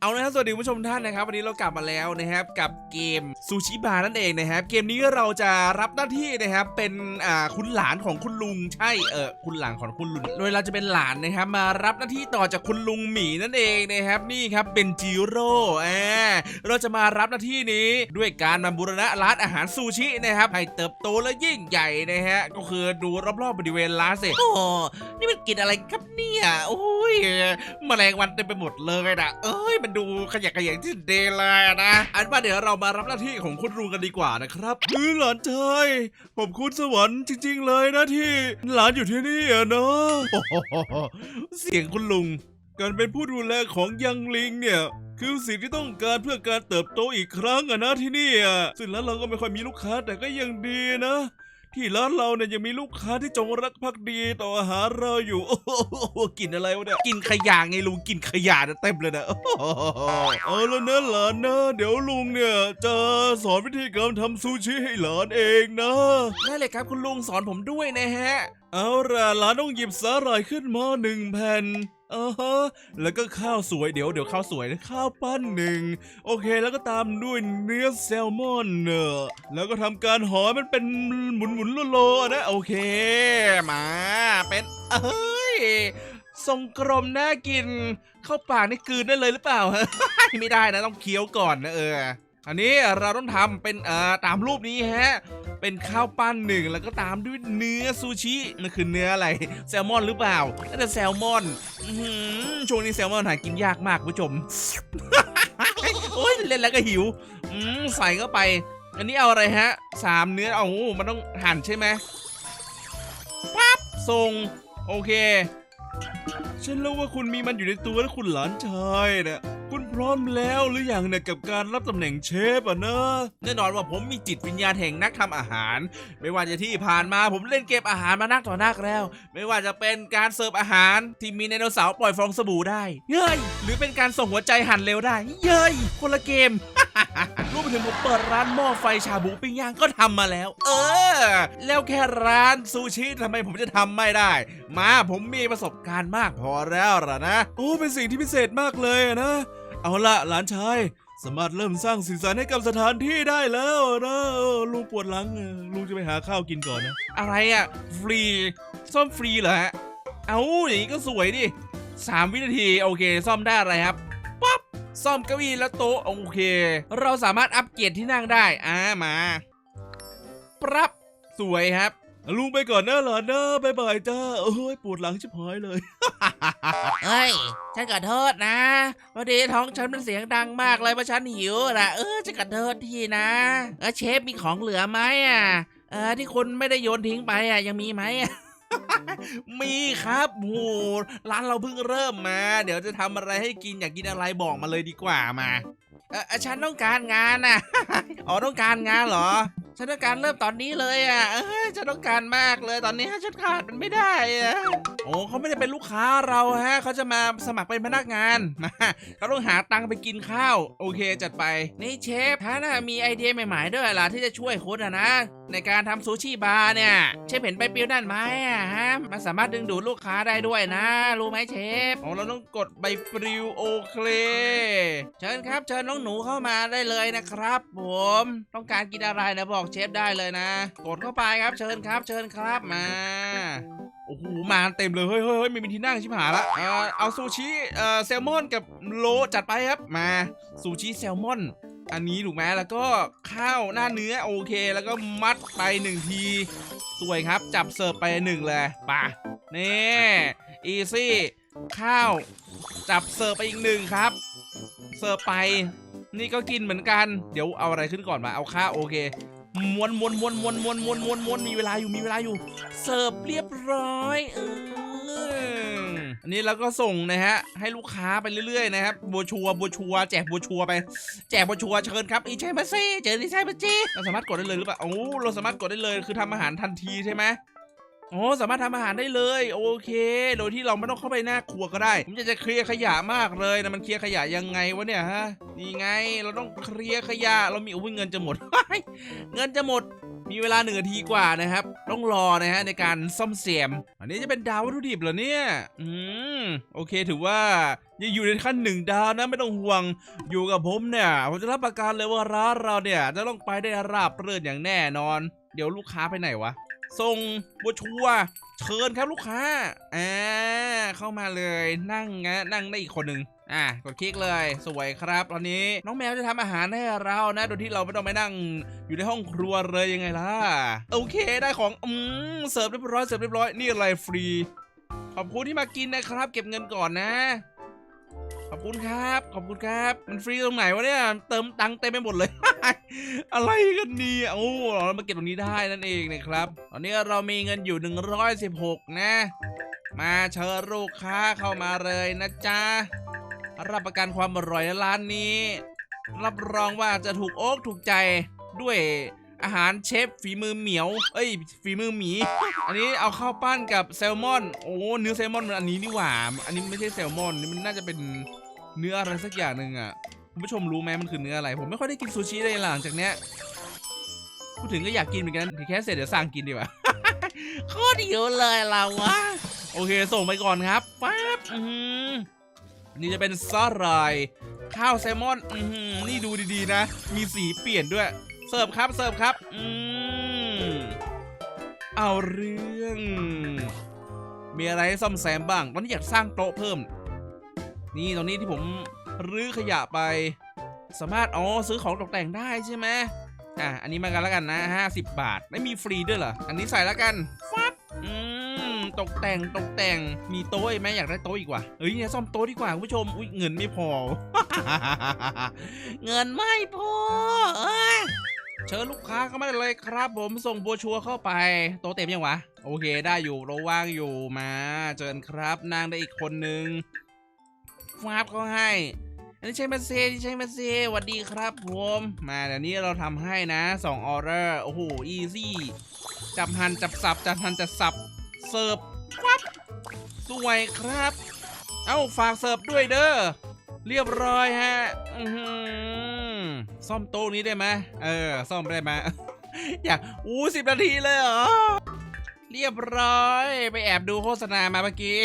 เอาละครับสวัสดีผู้ชมท่านนะครับ วันนี้เรากลับมาแล้วนะครับกับเกมซูชิบาร์นั่นเองนะครับเกมนี้เราจะรับหน้าที่นะครับเป็นอ่าคุณหลานของคุณลุงใช่เออคุณหลานของคุณลุงโดยเราจะเป็นหลานนะครับมารับหน้าที่ต่อจากคุณลุงหมีนั่นเองนะครับนี่ครับเป็นจิโร่อ่าเราจะมารับหน้าที่นี้ด้วยการมาบูรณะร้านอาหารซูชินะครับให้เติบโตและยิ่งใหญ่นะฮะก็คือดูรอบๆบริเวณร้านสิโอ้นี่มันกินอะไรครับเนี่ยโอ้ยแมลงวันเต็มไปหมดเลยนะเอ้ยมันดูขยะแขยงที่เดลยอะนะ อันว่าเดี๋ยวเรามารับหน้าที่ของคุณลุงกันดีกว่านะครับคือหลานชายผมคุณสวรรค์จริง ๆ เลยนะที่หลานอยู่ที่นี่อะเนาะเสียงคุณลุง การเป็นผู้ดูแลของยังลิงเนี่ยคือสิ่งที่ต้องการเพื่อการเติบโตอีกครั้งอะนะที่นี่อะซึ่งร้านเราก็ไม่ค่อยมีลูกค้าแต่ก็ยังดีนะ ที่ร้านเราเนี่ยยังมีลูกค้าที่จงรักภักดีต่ออาหารเราอยู่ โอ้โหกลินอะไรวะเนี่ย กินขยะไงลุงกินขยะเนี่ยเต็มเลยนะโอ้โหเอาแล้วนะหลานนะ เดี๋ยวลุงเนี่ยจะสอนวิธีการทำซูชิให้หลานเองนะ ได้เลยครับคุณลุงสอนผมด้วยนะฮะ เอาล่ะหลานต้องหยิบสาหร่ายขึ้นมาหนึ่งแผ่น อ่าฮะแล้วก็ข้าวสวยเดี๋ยวเดี๋ยวข้าวสวยนะข้าวปั้นหนึ่งโอเคแล้วก็ตามด้วยเนื้อแซลมอนเนอะแล้วก็ทำการห่อมันเป็นหมุนหมุนโลๆนะโอเค มาเป็นเอ้ยทรงกลมน่ากิน เข้าปากนี่กืนได้เลยหรือเปล่า ไม่ได้นะต้องเคี้ยวก่อนนะเออ อันนี้เราต้องทำเป็นเอ่อตามรูปนี้ฮะ เป็นข้าวปั้นหนึ่งแล้วก็ตามด้วยเนื้อซูชินั่นคือเนื้ออะไรแซลมอนหรือเปล่าน่าจะแซลมอนช่วงนี้แซลมอนหากินยากมากผู้ชมโอ้ยเล่นแล้วก็หิวอใส่เข้าไป อันนี้เอาอะไรฮะสามเนื้อเอามันต้องหั่นใช่ไหมปั๊บส่งโอเค ฉันรู้ว่าคุณมีมันอยู่ในตัวแล้วคุณหลานชายนะคุณพร้อมแล้วหรืออยังเนี่ยกับการรับตำแหน่งเชฟอะนะแน่นอนว่าผมมีจิตวิญญาณแห่งนักทำอาหาร ไม่ว่าจะที่ผ่านมาผมเล่นเกมอาหารมานักต่อนักแล้ว ไม่ว่าจะเป็นการเสิร์ฟอาหารที่มีไดโนเสาร์ปล่อยฟองสบู่ได้เย้ยหรือเป็นการส่งหัวใจหั่นเร็วได้เย้ยคนละเกม รวมไปถึงผมเปิดร้านหม้อไฟชาบูปิ้งย่างก็ทำมาแล้ว เออ แล้วแค่ร้านซูชิทำไมผมจะทำไม่ได้ มาผมมีประสบการณ์มากพอแล้วล่ะนะ โอ้ เป็นสิ่งที่พิเศษมากเลยอะนะ เอาละหลานชายสามารถเริ่มสร้างสีสันให้กับสถานที่ได้แล้วนะลุงปวดหลังลุงจะไปหาข้าวกินก่อนนะ อะไรอะฟรีซ่อมฟรีเหรอฮะ เอาอย่างนี้ก็สวยดิสามวินาที โอเค ซ่อมได้อะไรครับ ซ่อมเก้าอี้และโต๊ะโอเค เราสามารถอัปเกรดที่นั่งได้ อ่ามา ปรับสวยครับ ลุงไปก่อนนะหลานนะบายบายจ้าโอ้ยปวดหลังชิบหายเลย เฮ้ย ฉันขอโทษนะพอดีท้องฉันมันเสียงดังมากเลยเพราะฉันหิวนะเออจะขอโทษทีนะเออเชฟมีของเหลือไหมอะ เออที่คุณไม่ได้โยนทิ้งไปอะยังมีไหมอะ มีครับโหร้านเราเพิ่งเริ่มมา เดี๋ยวจะทำอะไรให้กินอยากกินอะไรบอกมาเลยดีกว่ามาเออเออฉันต้องการงานอะอ๋อต้องการงานเหรอ ฉันต้องการเริ่มตอนนี้เลยอะเออฉันต้องการมากเลยตอนนี้ฉันขาดมันไม่ได้อะ โอ้เขาไม่ได้เป็นลูกค้าเราฮะเขาจะมาสมัครเป็นพนักงานมาเขาต้องหาตังค์ไปกินข้าว โอเคจัดไปนี่เชฟท่านน่ะมีไอเดียใหม่ๆด้วยล่ะที่จะช่วยคุณอะนะ ในการทำซูชิบาร์เนี่ยเชฟเห็นใบปลิวนั่นไหมอะฮะมันสามารถดึงดูดลูกค้าได้ด้วยนะ รู้ไหมเชฟอ๋อเราต้องกดใบปลิวโอเคเชิญครับเชิญน้องหนูเข้ามาได้เลยนะครับผมต้องการกินอะไรนะบอกเชฟได้เลยนะ กดเข้าไปครับเชิญครับ เชิญครับมา โอ้โหมาเต็มเลยเฮ้ยเฮ้ยเฮ้ยไม่มีที่นั่งชิบหายละเออเอาซูชิเอ่อแซลมอนกับโลจัดไปครับมาซูชิแซลมอน อันนี้ถูกไหมแล้วก็ข้าวหน้าเนื้อโอเค แล้วก็มัดไปหนึ่งทีสวยครับ จับเสิร์ฟไปหนึ่งเลยป่ะนี่อีซี่ข้าว จับเสิร์ฟไปอีกหนึ่งครับ เสิร์ฟไป นี่ก็กินเหมือนกัน เดี๋ยวเอาอะไรขึ้นก่อนมาเอาข้าวโอเค ม้วนม้วนม้วนม้วนม้วนม้วนม้วนม้วนมีเวลาอยู่มีเวลาอยู่ เสิร์ฟเรียบร้อยเอออันนี้เราก็ส่งนะฮะ ให้ลูกค้าไปเรื่อยๆนะครับบัวชัวบัวชัวแจกบัวชัวไป แจกบัวชัวเชิญครับอีใช่มาซิเจออีใช่มาจีเราสามารถกดได้เลยหรือเปล่าโอ้เราสามารถกดได้เลยคือทำอาหารทันทีใช่ไหม โอ้สามารถทำอาหารได้เลยโอเค โดยที่เราไม่ต้องเข้าไปหน้าครัวก็ได้ ผมจะจะเคลียร์ขยะมากเลยนะมันเคลียร์ขยะยังไงวะเนี่ยฮะนี่ไงเราต้องเคลียร์ขยะเรามีอุ้ยเงินจะหมดเงินจะหมดมีเวลาหนึ่งนาทีกว่านะครับ ต้องรอนะฮะในการซ่อมแซมอันนี้จะเป็นดาววัตถุดิบเหรอเนี่ย อืม โอเคถือว่ายังอยู่ในขั้นหนึ่งดาวนะไม่ต้องห่วงอยู่กับผมเนี่ย ผมจะรับประกันเลยว่าร้านเราเนี่ย จะต้องไปได้ราบเรื่อนอย่างแน่นอน เดี๋ยวลูกค้าไปไหนวะ ส่งบัวชัวเชิญครับลูกค้า อ่า เข้ามาเลยนั่งนะนั่งได้อีกคนหนึ่งอะกดคลิกเลยสวยครับตอนนี้น้องแมวจะทำอาหารให้เรานะโดยที่เราไม่ต้องไปนั่งอยู่ในห้องครัวเลยยังไงล่ะโอเคได้ของอืมเสิร์ฟเรียบร้อยเสิร์ฟเรียบร้อยนี่อะไรฟรี ขอบคุณที่มากินนะครับ เก็บเงินก่อนนะ ขอบคุณครับ ขอบคุณครับ มันฟรีตรงไหนวะเนี่ยเติมตังค์เต็มไปหมดเลย อะไรกันนี่โอ้เรามาเก็บตรงนี้ได้นั่นเองนะครับ ตอนนี้เรามีเงินอยู่ 116 นะ มาเชิญลูกค้าเข้ามาเลยนะจ๊ะ รับประกันความอร่อยในร้านนี้ รับรองว่าจะถูกอกถูกใจด้วยอาหารเชฟฝีมือเหมียว เอ้ย ฝีมือหมี อันนี้เอาข้าวปั้นกับแซลมอน โอ้ เนื้อแซลมอนมันอันนี้นี่หว่า อันนี้มันไม่ใช่แซลมอน นี่มันน่าจะเป็นเนื้ออะไรสักอย่างหนึ่งอะ คุณผู้ชมรู้ไหมมันคือเนื้ออะไร ผมไม่ค่อยได้กินซูชิเลยหลังจากเนี้ยพูดถึงก็อยากกินเหมือนกันแค่เสร็จเดี๋ยวสั่งกินดีกว่าโคตรหิวเลยเราวะโอเคส่งไปก่อนครับปั๊บอื้อหือนี่จะเป็นซอสรายข้าวแซลมอนอื้อหือนี่ดูดีๆนะ มีสีเปลี่ยนด้วย เสิร์ฟครับเสิร์ฟครับอืมเอาเรื่อง มีอะไรให้ซ่อมแซมบ้างตอนนี้อยากสร้างโต๊ะเพิ่ม นี่ตรงนี้ที่ผม รื้อขยะไป สามารถอ๋อซื้อของตกแต่งได้ใช่ไหมอะอันนี้มากันแล้วกันนะ50 บาทไม่มีฟรีด้วยเหรออันนี้ใส่แล้วกันฟับอืมตกแต่งตกแต่งมีโต๊ะอีกไหมอยากได้โต๊ะอีกว่ะเอ้ยเนี่ยซ่อมโต๊ะดีกว่าคุณผู้ชมอุ้ยเงินไม่พอ เงินไม่พอเอ้ยเชิญลูกค้าเข้ามาได้เลยครับ ผมส่งบัวชัวร์เข้าไป โต๊ะเต็มยังวะ โอเคได้อยู่เราว่างอยู่มาเชิญครับนางได้อีกคนนึงฟาบเขาให้อั นนี้ใช่มาเซนี่ใช่มาเซสวัสดีครับผมมาเดี๋ยวนี้เราทำให้นะสองออเดอร์โอ้โหอีซี่จับหันจับสับจับหันจับสับเสิร์ฟฟับสวยครับ เอ้าฝากเสิร์ฟด้วยเด้อเรียบร้อยฮะอือหือซ่อมโต๊ะนี้ได้ไหมเออซ่อมได้ไหมอยากอู้สิบนาทีเลยเหรอเรียบร้อย ไปแอบดูโฆษณามาเมื่อกี้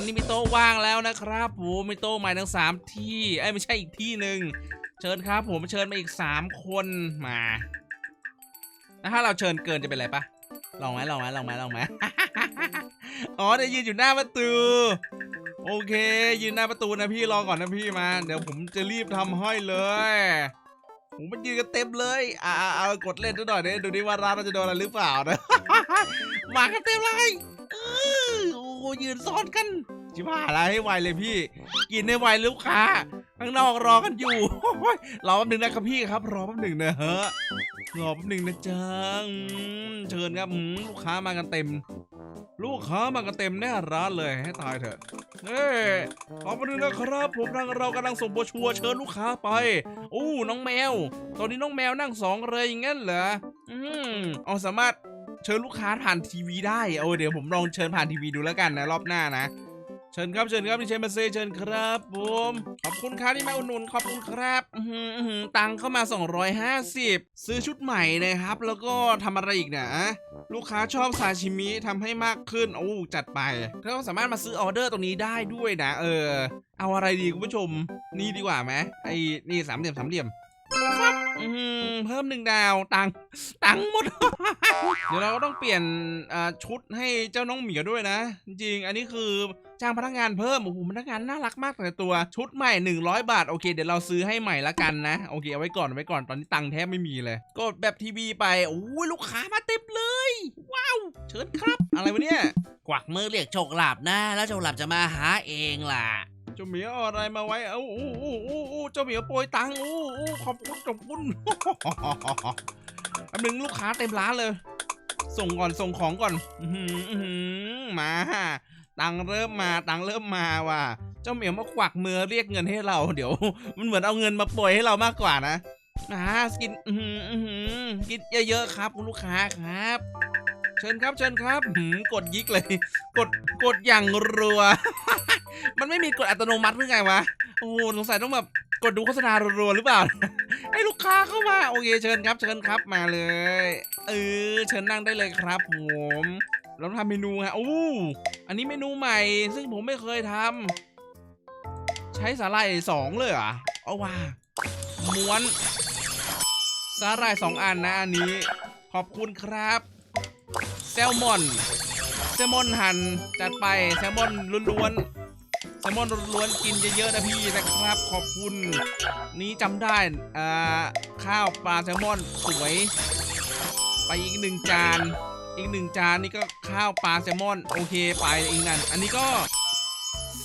อนนี้มีโต๊ะว่างแล้วนะครับผมมีโต๊ะใหม่ทั้งสามที่ไอ้ไม่ใช่อีกที่หนึ่งเชิญครับ ผมเชิญมาอีกสามคนมาถ้าเราเชิญเกินจะเป็นไรปะลองไหมลองไหมลองไหมลองไหมอ๋อเดี๋ยวยืนอยู่หน้าประตู โอเค ยืนหน้าประตูนะพี่รอก่อนนะพี่มา เดี๋ยวผมจะรีบทำให้อยเลยผมมันยืนกันเต็มเลย อ่าเอากดเล่นซะหน่อยดิดูดิว่าร้านเราจะโดนอะไรหรือเปล่านะมากันเต็มเลย อโอ้ยืนซ้อนกันจิบ้าอะไรให้ไวเลยพี่ กินให้ไวลูกค้าข้างนอกรอกันอยู่โอ้ยรอแป๊บหนึ่งนะครับพี่ครับ รอแป๊บหนึ่งนะฮะรอแป๊บหนึ่งนะจ๊ะอืมเชิญครับอืมลูกค้ามากันเต็ม ลูกค้ามากันเต็มแน่ร้านเลยให้ตายเถอะเฮ้ยขอแป๊บคุณนะครับ ผมทางเรากำลังส่งโบรชัวร์เชิญลูกค้าไปโอ้น้องแมว ตอนนี้น้องแมวนั่งสองเลยอย่างงั้นเหรออืมเอาสามารถ เชิญลูกค้าผ่านทีวีได้โอ้เดี๋ยวผมลองเชิญผ่านทีวีดูแล้วกันนะรอบหน้านะ เชิญครับเชิญครับพี่เชนมาเซเชิญครับผมขอบคุณครับที่มาอุดหนุนขอบคุณครับอื้อหืออื้อหือตังเข้ามา 250 ซื้อชุดใหม่นะครับ แล้วก็ทำอะไรอีกเนะลูกค้าชอบซาชิมิทำให้มากขึ้นโอ้จัดไปแล้วก็สามารถมาซื้อออเดอร์ตรงนี้ได้ด้วยนะ เออ เอาอะไรดีคุณผู้ชม นี่ดีกว่าไหมไอ้นี่สามเหลี่ยมสามเหลี่ยม อืมเพิ่มหนึ่งดาวตังค์ตังค์หมด เดี๋ยวเราก็ต้องเปลี่ยนอ่าชุดให้เจ้าน้องเหมียวด้วยนะ จริงๆอันนี้คือจ้างพนักงานเพิ่มโอ้โหพนักงานน่ารักมากแต่ตัวชุดใหม่ 100 บาท โอเค เดี๋ยวเราซื้อให้ใหม่ละกันนะ โอเคเอาไว้ก่อนเอาไว้ก่อนตอนนี้ตังค์แทบไม่มีเลย กดแบบทีวีไปโอ้ยลูกค้ามาเต็มเลย ว้าว เชิญครับ อะไรวะเนี่ย กวักมือเรียกโชคลาภนะ แล้วโชคลาภจะมาหาเองล่ะเจ้าเหมียวอะไรมาไว้เอ้าอู้อู้อู้อู้เจ้าเหมียวโปรยตังอู้อู้ขอบคุณขอบคุณแป๊บนึงลูกค้าเต็มร้านเลย ส่งก่อนส่งของก่อนมาตังเริ่มมาตังเริ่มมาว่ะเจ้าเหมียวมากวักมือเรียกเงินให้เราเดี๋ยว มันเหมือนเอาเงินมาโปรยให้เรามากกว่านะอ่ากินกินเยอะๆครับ คุณลูกค้าครับ เชิญครับเชิญครับกดยิกเลย กดกดอย่างรัว ไม่มีกดอัตโนมัติหรือไงวะ โอ้โหสงสัยต้องแบบกดดูโฆษณารัวๆหรือเปล่า ให้ลูกค้าเข้ามา โอเคเชิญครับ เชิญครับมาเลย เออเชิญนั่งได้เลยครับผมเราทำเมนูฮะโอ้อันนี้เมนูใหม่ ซึ่งผมไม่เคยทำใช้สาหร่ายสองเลยเหรอเอาว่าม้วนสาหร่ายสองอันนะอันนี้ ขอบคุณครับ แซลมอน แซลมอนหั่นจัดไปแซลมอนล้วนๆ ลมอนล้วนๆกินเยอะๆนะพี่นะครับ ขอบคุณ นี้จำได้ อ่า ข้าวปลาแซลมอนสวย ไปอีกหนึ่งจาน อีกหนึ่งจานนี่ก็ข้าวปลาแซลมอน โอเคไปอีกนั่น อันนี้ก็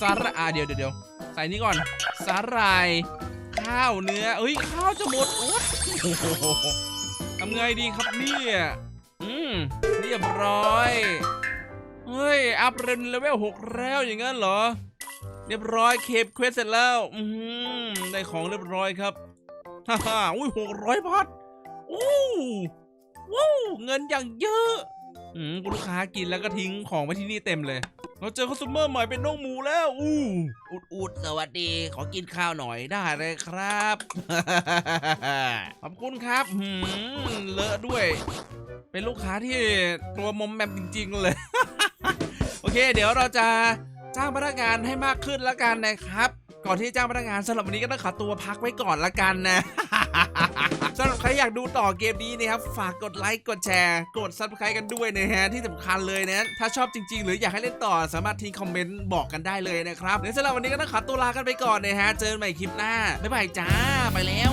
สาร่ายอ่าเดี๋ยวเดี๋ยวใส่นี่ก่อน สาหร่าย ข้าวเนื้อเอ้ย ข้าวจะหมดโอ๊ยโอ้โหทำไงดีครับเนี่ยอืมเรียบร้อย เฮ้ย อัพเรนเลเวลหกแล้วอย่างงั้นเหรอ เรียบร้อยเคปเควสเสร็จแล้ว อืมได้ของเรียบร้อยครับฮ่าฮ่าอุ้ยหกร้อยพัทอู้ว้าวเงินอย่างเยอะ อืมคุณลูกค้ากินแล้วก็ทิ้งของไว้ที่นี่เต็มเลย เราเจอคอสเมอร์ใหม่เป็นน้องหมูแล้ว อู้อุดอุดสวัสดี ขอกินข้าวหน่อยได้เลยครับ ขอบคุณครับหืมเลอะด้วย เป็นลูกค้าที่ตัวมอมแมมจริง ๆ เลย โอเค เดี๋ยวเราจะ จ้างพนักงานให้มากขึ้นแล้วกันนะครับ ก่อนที่จะจ้างพนักงานสำหรับวันนี้ก็ต้องขอตัวพักไว้ก่อนละกันนะสำหรับใครอยากดูต่อเกมนี้นะครับฝากกดไลค์กดแชร์ กด subscribe กันด้วยนะฮะที่สำคัญเลยนะถ้าชอบจริง ๆ หรืออยากให้เล่นต่อสามารถทิ้งคอมเมนต์บอกกันได้เลยนะครับเดี๋ยวสำหรับวันนี้ก็ต้องขอตัวลากันไปก่อนนะฮะเจอกันใหม่คลิปหน้าบ๊ายบายจ้าไปแล้ว